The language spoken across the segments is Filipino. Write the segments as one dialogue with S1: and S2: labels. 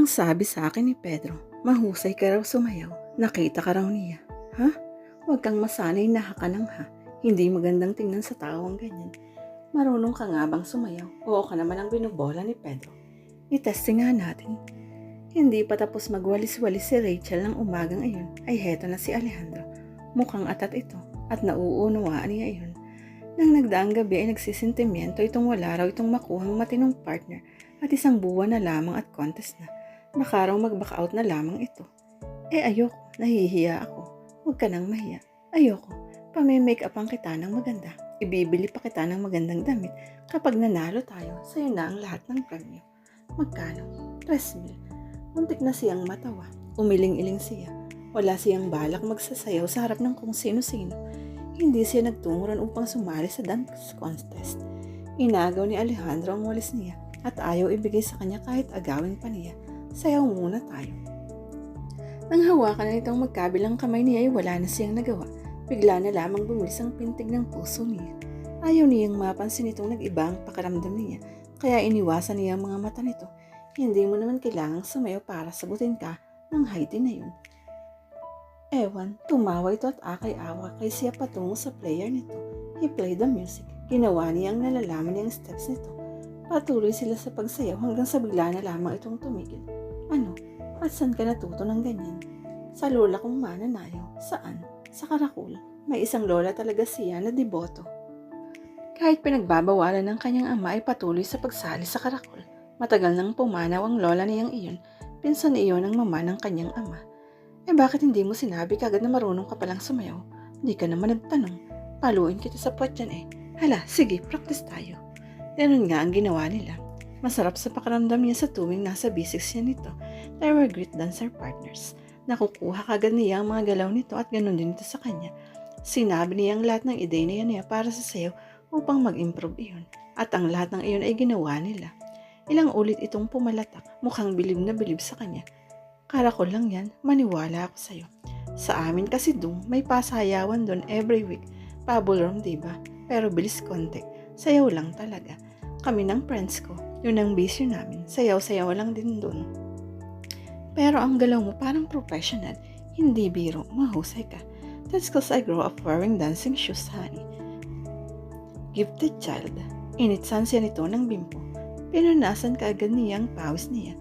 S1: Ang sabi sa akin ni Pedro, mahusay ka raw sumayaw. Nakita ka raw niya. Ha? Huwag kang masanay na ka ng ha. Hindi magandang tingnan sa tao ang ganyan. Marunong ka nga bang sumayaw? Oo ka naman ang binubola ni Pedro. Itesting nga natin. Hindi pa tapos magwalis-walis si Rachel ng umagang ayon, ay heto na si Alejandro. Mukhang atat ito at nauunawaan niya iyon. Nang nagdaang gabi ay nagsisintimiento itong wala raw itong makuhang matinong partner at isang buwan na lamang at contest na. Baka raw mag-back out na lamang ito. Eh ayoko, nahihiya ako. Huwag ka nang mahiya. Ayoko, pamimake up ang kita ng maganda. Ibibili pa kita ng magandang damit. Kapag nanalo tayo, sa'yo na ang lahat ng premyo. Magkano? 3 mil. Muntik na siyang matawa. Umiling-iling siya. Wala siyang balak magsasayaw sa harap ng kung sino-sino. Hindi siya nagtunguran upang sumali sa dance contest. Inagaw ni Alejandro ang walis niya at ayaw ibigay sa kanya kahit agawin pa niya. Sayaw muna tayo. Nang hawakan na nitong magkabilang kamay niya ay wala na siyang nagawa. Bigla na lamang bumilis ang pintig ng puso niya. Ayaw niyang mapansin itong nag-iba ang pakaramdam niya, kaya iniwasan niya ang mga mata nito. Hindi mo naman kailangang sumayo para sagutin ka ng Heidi na yun. Ewan, tumawa ito at akay-awa kay siya patungo sa player nito. He played the music. Ginawa niya ang nalalaman niyang steps nito. Patuloy sila sa pagsayaw hanggang sa bigla na lamang itong tumigil. Ano? At saan ka natuto ng ganyan? Sa lola kong mananayo. Saan? Sa Karakul. May isang lola talaga siya na deboto. Kahit pinagbabawalan ng kanyang ama ay patuloy sa pagsali sa Karakul. Matagal nang pumanaw ang lola niyang iyon. Pinsan iyon ang mama ng kanyang ama. Eh bakit hindi mo sinabi kagad na marunong ka palang sumayaw? Hindi ka naman nagtanong. Paluin kita sa puwet dyan eh. Hala, sige, practice tayo. Ganun nga ang ginawa nila. Masarap sa pakaramdam niya sa tuwing nasa basics niya nito. They were great dancer partners. Nakukuha kagad niya ang mga galaw nito at ganun din ito sa kanya. Sinabi niya ang lahat ng ideya niya para sa sayaw upang mag-improve iyon. At ang lahat ng iyon ay ginawa nila. Ilang ulit itong pumalatak, mukhang bilib na bilib sa kanya. Karakol lang yan, maniwala ako sa'yo. Sa amin kasi dung, may pasayawan doon every week. Pabulrom, diba? Pero bilis konti. Sayaw lang talaga. Kami ng friends ko, yun ang bisyo namin. Sayaw-sayaw lang din doon. Pero ang galaw mo parang professional. Hindi biro, mahusay ka. That's cause I grew up wearing dancing shoes, honey. Gifted child. Initsan siya nito ng bimpo. Pinunasan ka agad niya ang pawis niya.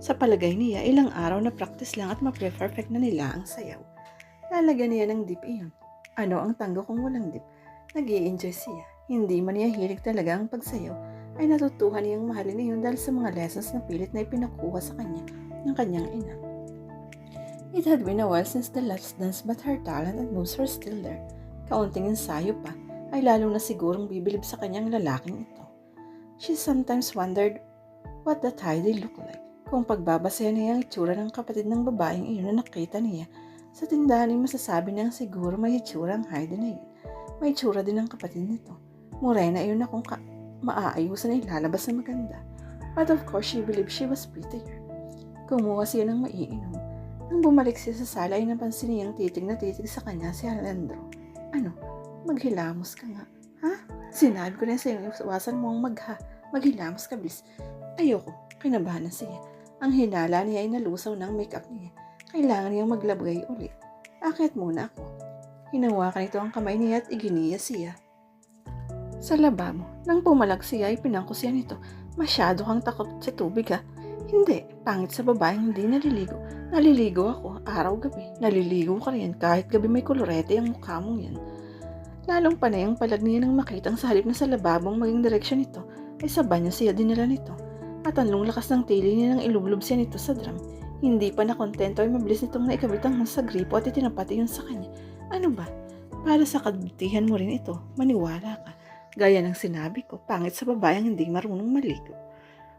S1: Sa palagay niya, ilang araw na practice lang at ma-perfect na nila ang sayaw. Lalagyan niya ng dip iyon. Ano ang tango kung walang dip? nag enjoy siya. Hindi man niya hilig talaga ang pagsayaw, ay natutuhan niyang mahalin iyon dahil sa mga lessons na pilit na ipinakuha sa kanya ng kanyang ina. It had been a while since the last dance but her talent and moves were still there. Kaunting ensayo pa, ay lalo na sigurong bibilib sa kanyang lalaking ito. She sometimes wondered what that Heidi looked like. Kung pagbabasayan niya ang itsura ng kapatid ng babaeng iyon na nakita niya, sa tindahan ay masasabi niyang siguro may itsura ang Heidi na yun. May itsura din ang kapatid nito. Morena iyon na kung ka- maaayusan ay lalabas na maganda. But of course, she believed she was prettier. Kumuha siya ng maiinom. Nang bumalik siya sa sala ay napansin niyang titig na titig sa kanya si Alejandro. Ano? Maghilamos ka nga. Ha? Sinabi ko na sa iyo, iwasan mo ang magha. Maghilamos ka, bis. Ayoko. Kinabahan na siya. Ang hinala niya ay nalusaw ng makeup niya. Kailangan niyang maglabgay ulit. Akit muna ako. Hinawakan ito ang kamay niya at iginiya siya. Sa lababo, nang pumalag siya ay pinangko siya nito. Masyado kang takot sa tubig ha. Hindi, pangit sa babaeng hindi naliligo. Naliligo ako, araw-gabi. Naliligo ka rin kahit gabi may kolorete ang mukha mong yan. Lalong panay ang palag niya nang makitang sa halip na sa lababong maging direksyon nito, ay sa banyo siya dinala nito. At anong lakas ng tili niya nang ilublob siya nito sa drum. Hindi pa nakontento ay mabilis nitong naikabitang sa gripo at itinapati yun sa kanya. Ano ba? Para sa kabutihan mo rin ito, maniwala ka. Gaya ng sinabi ko, pangit sa babayang hindi marunong maligo.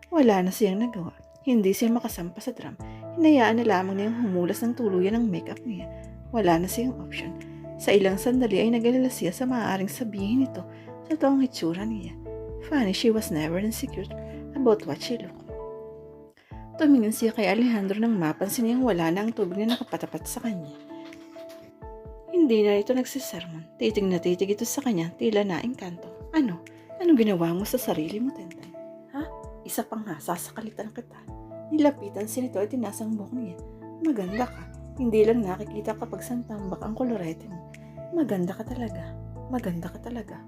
S1: Wala na siyang nagawa. Hindi siya makasampa sa drum. Hinayaan na lamang niyang humulas ng tuluyan ng makeup niya. Wala na siyang option. Sa ilang sandali ay nagalala siya sa maaaring sabihin nito sa toong itsura niya. Funny, she was never insecure about what she looked. Tumingin siya kay Alejandro nang mapansin niyang wala na ang tubig na nakapatapat sa kanya. Hindi na ito nagsisermon. Titig na titig ito sa kanya, tila na engkanto. Ano? Anong ginawa mo sa sarili mo, Tentay? Ha? Isa pang nga, sasakalitan kita. Nilapitan si nito at tinasang buhok niya. Maganda ka. Hindi lang nakikita kapag santambak ang kolorete mo. Maganda ka talaga. Maganda ka talaga.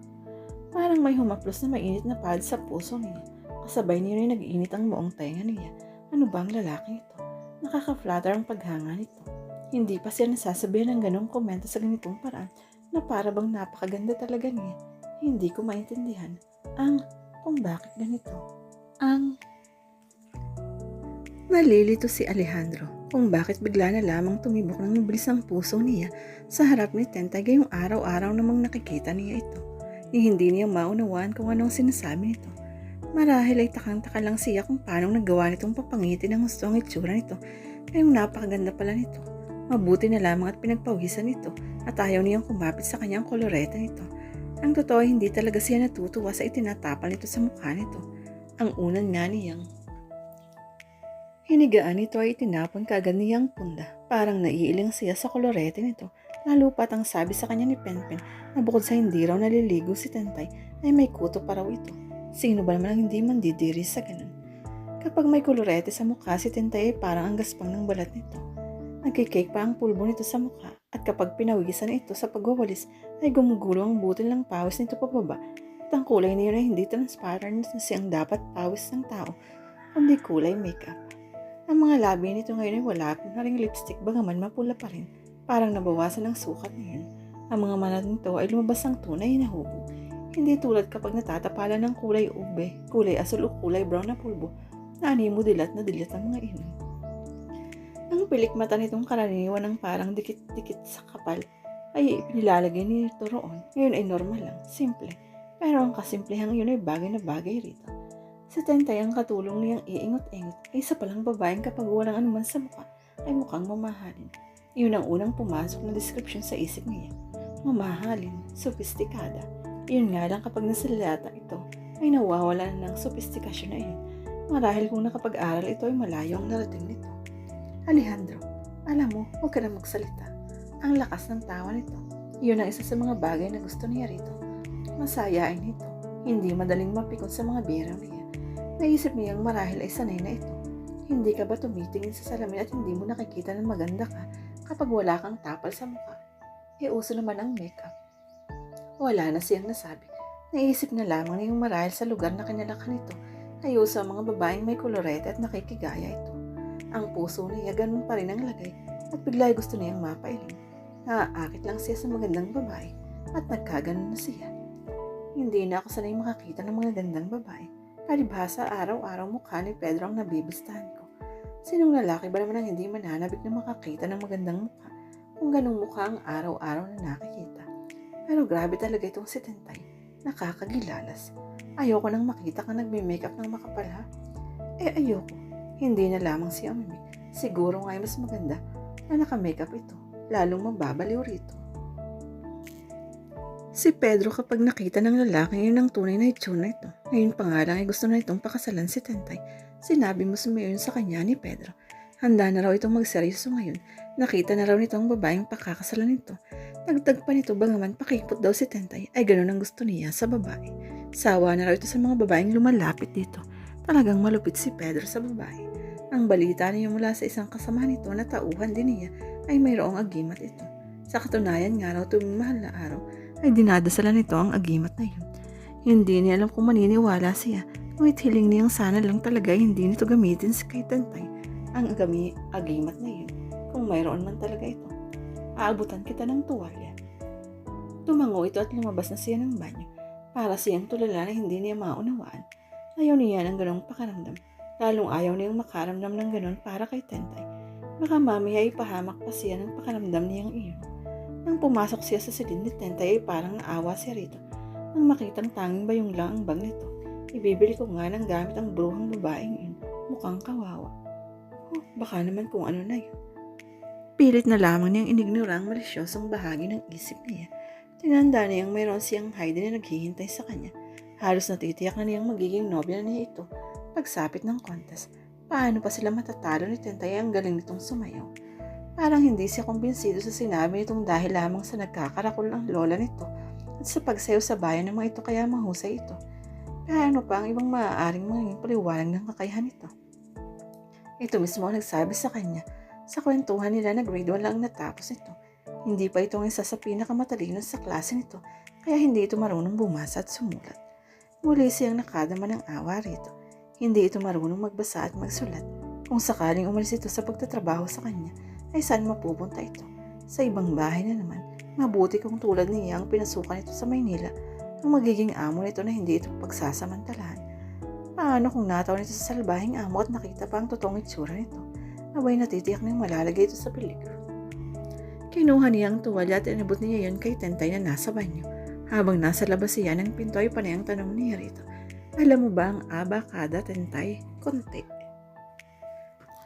S1: Parang may humaplos na mainit na pad sa puso niya. Kasabay niya rin nag-iinit ang buong tenga niya. Ano ba ang lalaki ito? Nakaka-flatter ang paghanga nito. Hindi pa siya nasasabihan ng ganong komento sa ganitong paraan na para bang napakaganda talaga niya. Hindi ko maintindihan ang kung bakit ganito. Ang Nalilito si Alejandro kung bakit bigla na lamang tumibok ng mabilis ang puso niya sa harap ni Tentay gayong araw-araw namang nakikita niya ito. Ni hindi niya maunawaan kung anong sinasabi nito. Marahil ay takang-taka lang siya kung paano nagawa nitong papangiti ng gusto ang itsura nito. Kayong napakaganda pala nito. Mabuti na lamang at pinagpawisan nito at ayaw niyang kumapit sa kanyang koloreta nito. Ang totoo hindi talaga siya natutuwa sa itinatapal nito sa mukha nito. Ang unan nga niyang Hinigaan nito ay itinapon kagad niyang punda. Parang naiiling siya sa kolorete nito. Lalo pat ang sabi sa kanya ni Penpen na bukod sa hindi raw naliligo si Tentay ay may kuto pa raw ito. Sino ba naman ang hindi mandidiri sa ganun? Kapag may kolorete sa mukha si Tentay ay parang ang gaspang ng balat nito. Nagkikake pa ang pulbo nito sa mukha at kapag pinawisan ito sa pagwawalis ay gumugulo ang butil ng pawis nito pababa at ang kulay niya ay hindi transparent na siyang dapat pawis ng tao kundi kulay makeup. Ang mga labi nito ngayon ay wala na ring lipstick bagaman mapula pa rin. Parang nabawasan ang sukat niyan. Ang mga mata nito ay lumabas ang tunay na hubo. Hindi tulad kapag natatapalan ng kulay ube, kulay asul o kulay brown na pulbo na animo dilat na dilat ang mga inon. Ang pilik mata nitong karaniwan ng parang dikit-dikit sa kapal ay ipinilalagay nito roon. Ngayon ay normal lang, simple. Pero ang kasimplehang yun ay bagay na bagay rito. Sa tentay ang katulong niyang iingot-ingot ay isa palang babaeng kapag walang anuman sa mukha ay mukhang mamahalin. Iyon ang unang pumasok na description sa isip niya. Mamahalin, sopistikada. Iyon nga lang kapag nasalata ito ay nawawala na ng sopistikasyon na iyon. Marahil kung nakapag-aral ito ay malayo ang narating nito. Alejandro, alam mo, huwag ka na magsalita. Ang lakas ng tawa nito. Iyon ang isa sa mga bagay na gusto niya rito. Masayain nito. Hindi madaling mapikon sa mga biraw niya. Naisip niyang marahil ay sanay na ito. Hindi ka ba tumitingin sa salamin at hindi mo nakikita na maganda ka kapag wala kang tapal sa mukha? E uso naman ang makeup. Wala na siyang nasabi. Naisip na lamang niyang marahil sa lugar na kinalakan nito ay uso ang mga babaeng may kolorete at nakikigaya ito. Ang puso niya ganun pa rin ang lagay at bigla ay gusto niyang mapailing. Naaakit lang siya sa magandang babae at nagkaganon na siya. Hindi na ako sanay makakita ng mga gandang babae Palibhasa araw-araw mukha ni Pedro ang nabibistahan ko. Sinong lalaki ba naman ang hindi mananabik na makakita ng magandang mukha kung ganong mukha ang araw-araw na nakikita? Pero grabe talaga itong si Tentay. Nakakagilalas. Ayoko nang makita ka nagme-makeup ng makapal ha. Eh ayoko. Hindi na lamang si Amimi. Siguro nga ay mas maganda na naka-makeup ito. Lalong mababaliw rito. Si Pedro kapag nakita ng lalaki yun ang tunay na itsura ito. Ngayon pa nga lang ay gusto na itong pakasalan si Tentay. Sinabi mo sumayon sa kanya ni Pedro. Handa na raw itong magseryoso ngayon. Nakita na raw nitong babaeng pakakasalan nito. Dagdag pa nito bagaman pakipot daw si Tentay ay ganun ang gusto niya sa babae. Sawa na raw ito sa mga babaeng lumalapit dito. Talagang malupit si Pedro sa babae. Ang balita niya mula sa isang kasama nito na tauhan din niya ay mayroong agimat ito. Sa katunayan nga raw tuwing mahal na araw ay dinadasalan nito ang agimat na yun. Hindi niya alam kung maniniwala siya, ngunit hiling niyang sana lang talaga hindi nito gamitin sa kay Tantay ang agami agimat na yun, kung mayroon man talaga ito. Aabutan kita ng tuwalya. Tumango ito at lumabas na siya ng banyo, para siyang tulala na hindi niya maunawaan. Ayaw niya ng ganong pakaramdam, lalong ayaw niyang makaramdam ng ganon para kay Tentay. Baka mamaya ipahamak pa siya ng pakaramdam niyang iyon. Nang pumasok siya sa silid ni Tentay ay parang naawa siya rito. Nang makitang tanging bayong lang ang bag nito, ibibili ko nga ng gamit ang bruhang babaeng yun. Mukhang kawawa. Oh, baka naman kung ano na yun. Pilit na lamang niyang inignora ang malisyosong bahagi ng isip niya. Tinanda niyang mayroon siyang Heidi na naghihintay sa kanya. Halos natitiyak na niyang magiging nobya niya ito pagsapit ng contest. Paano pa sila matatalo ni Tentay ang galing nitong sumayaw? Parang hindi siya kumbinsido sa sinabi nitong dahil lamang sa nagkakarakol ng lola nito at sa pagsayo sa bayan ng mga ito kaya mahusay ito. Kaya ano pa ang ibang maaaring maging paliwanag ng kakayahan nito? Ito mismo ang nagsabi sa kanya sa kwentuhan nila na grade 1 lang natapos ito. Hindi pa ito ang isa sa pinakamatalino sa klase nito, kaya hindi ito marunong bumasa at sumulat. Muli siyang nakadama ng awa rito. Hindi ito marunong magbasa at magsulat. Kung sakaling umalis ito sa pagtatrabaho sa kanya, ay saan mapupunta ito? Sa ibang bahay na naman, mabuti kung tulad niya ang pinasukan ito sa Maynila, ang magiging amo nito na hindi ito pagsasamantalahan. Paano kung nataw nito sa salbahing amo at nakita pa ang totoong itsura nito? Abay natitiyak nang malalagay ito sa peligro. Kinuha niya ang tuwalya at inabot niya yon kay Tentay na nasa banyo. Habang nasa labas siya ng pinto ay panay ang tanong niya rito. Alam mo ba ang abakada, Tentay? Konti.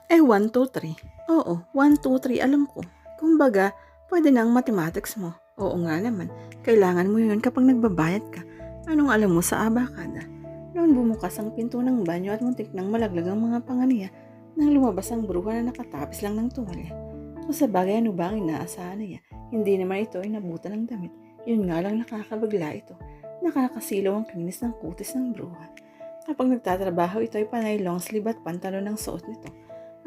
S1: Eh, 1, 2, 3. Oo, 1, 2, 3 alam ko. Kumbaga, pwede na ang mathematics mo. Oo nga naman, kailangan mo yun kapag nagbabayad ka. Anong alam mo sa abakada? Noon bumukas ang pinto ng banyo at muntik nang malaglag ang mga panganiya nang lumabas ang bruha na nakatapis lang ng tuwalya. O sa bagay ano ba ang inaasahan niya? Hindi naman ito ay nabutan ng damit. Yun nga lang nakakabagla ito. Nakakasilaw ang kinis ng kutis ng bruha. Kapag nagtatrabaho ito ay panay long sleeve at pantalon ng suot nito.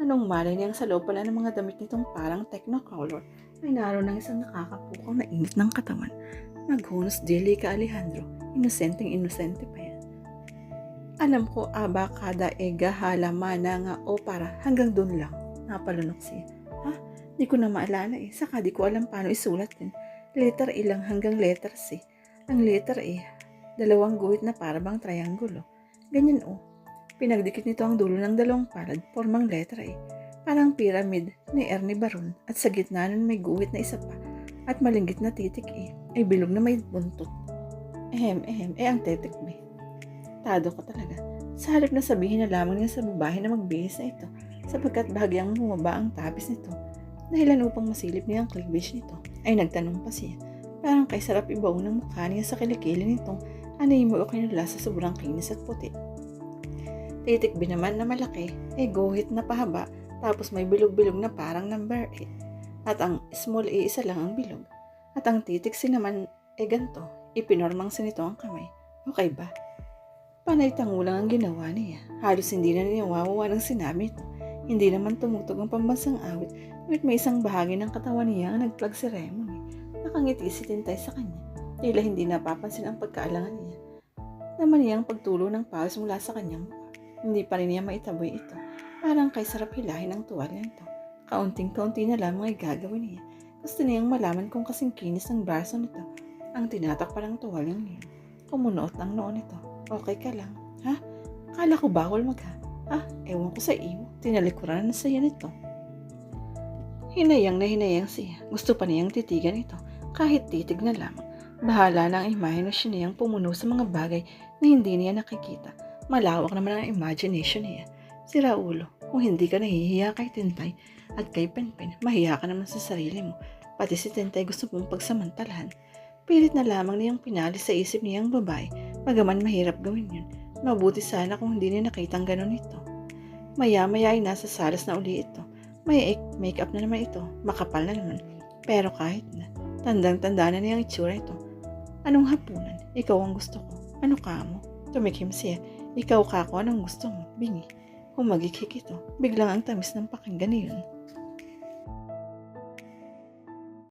S1: Anong malay niyang sa loob pala ng mga damit nitong parang technicolor ay naroon ng isang nakakapukaw na init ng katawan. Naghunos dili ka Alejandro, inosenteng inosente pa yan. Alam ko abakada ega hala mana nga o para hanggang dun lang. Napalunok siya. Ha? Di ko na maalala eh. Saka di ko alam paano isulat din. Letter E lang hanggang letter C. Ang letter E, dalawang guhit na parabang triangulo. Ganyan o. Pinagdikit nito ang dulo ng dalawang palad, formang letter E. Parang pyramid ni Ernie Baron at sa gitna nun may guhit na isa pa at malinggit na titik E ay bilog na may buntot. Ehem, ehem, eh ang titik B. Tado ko talaga. Sa halip na sabihin na lamang niya sa babae na magbihis na ito sapagkat bahagyang bumaba ang tapis nito. Dahilan upang masilip niya ang cleavage nito ay nagtanong pa siya. Parang kay sarap ibaw ng mukha niya sa kilikili nitong anay mo o kinula sa sobrang kinis at puti. Titik B naman na malaki ay guhit na pahaba tapos may bilog-bilog na parang number 8. At ang small A isa lang ang bilog. At ang titik C naman ay ganto. Ipinormang sa nito ang kamay. Okay ba? Panay tangulang ang ginawa niya. Halos hindi na niya wawawa ng sinabi ito. Hindi naman tumutog ang pambansang awit, ngunit may isang bahagi ng katawan niya ang nagplag si Raymond. Nakangiti si Tintay sa kanya. Tila hindi napapansin ang pagkaalangan niya. Naman niya ang pagtulo ng pawis mula sa kanyang mukha. Hindi pa rin niya maitaboy ito. Parang kay sarap hilahin ang tuwalya ito. Kaunting-kaunti na lamang ay gagawin niya. Gusto niyang malaman kung kasing kinis ng braso nito. Ang tinatak pa ng tuwalyang niya. Kumunuot ang noon ito. Okay ka lang. Ha? Kala ko bawal magha. Ah, ewan ko sa iyo. Tinalikuran na saya nito. Hinayang na hinayang siya. Gusto pa niyang titigan ito. Kahit titig na lamang. Bahala na ang imahinasyon niyang pumuno sa mga bagay na hindi niya nakikita. Malawak naman ang imagination niya. Si Raulo, kung hindi ka nahihiya kay Tintay at kay Penpen, mahiya ka naman sa sarili mo. Pati si Tintay gusto mong pagsamantalahan. Pilit na lamang niyang pinali sa isip niyang babae, magaman mahirap gawin yun. Mabuti sana kung hindi niya nakitang ganun ito. Maya-maya ay nasa salas na uli ito. May make-up na naman ito, makapal na naman. Pero kahit na, tandang-tanda na niyang itsura ito. Anong hapunan? Ikaw ang gusto ko. Ano ka mo? Tumikim siya. Ikaw ka ko anong gusto mo? Bingi. Kung magikik ito, biglang ang tamis ng pakinggan niyon.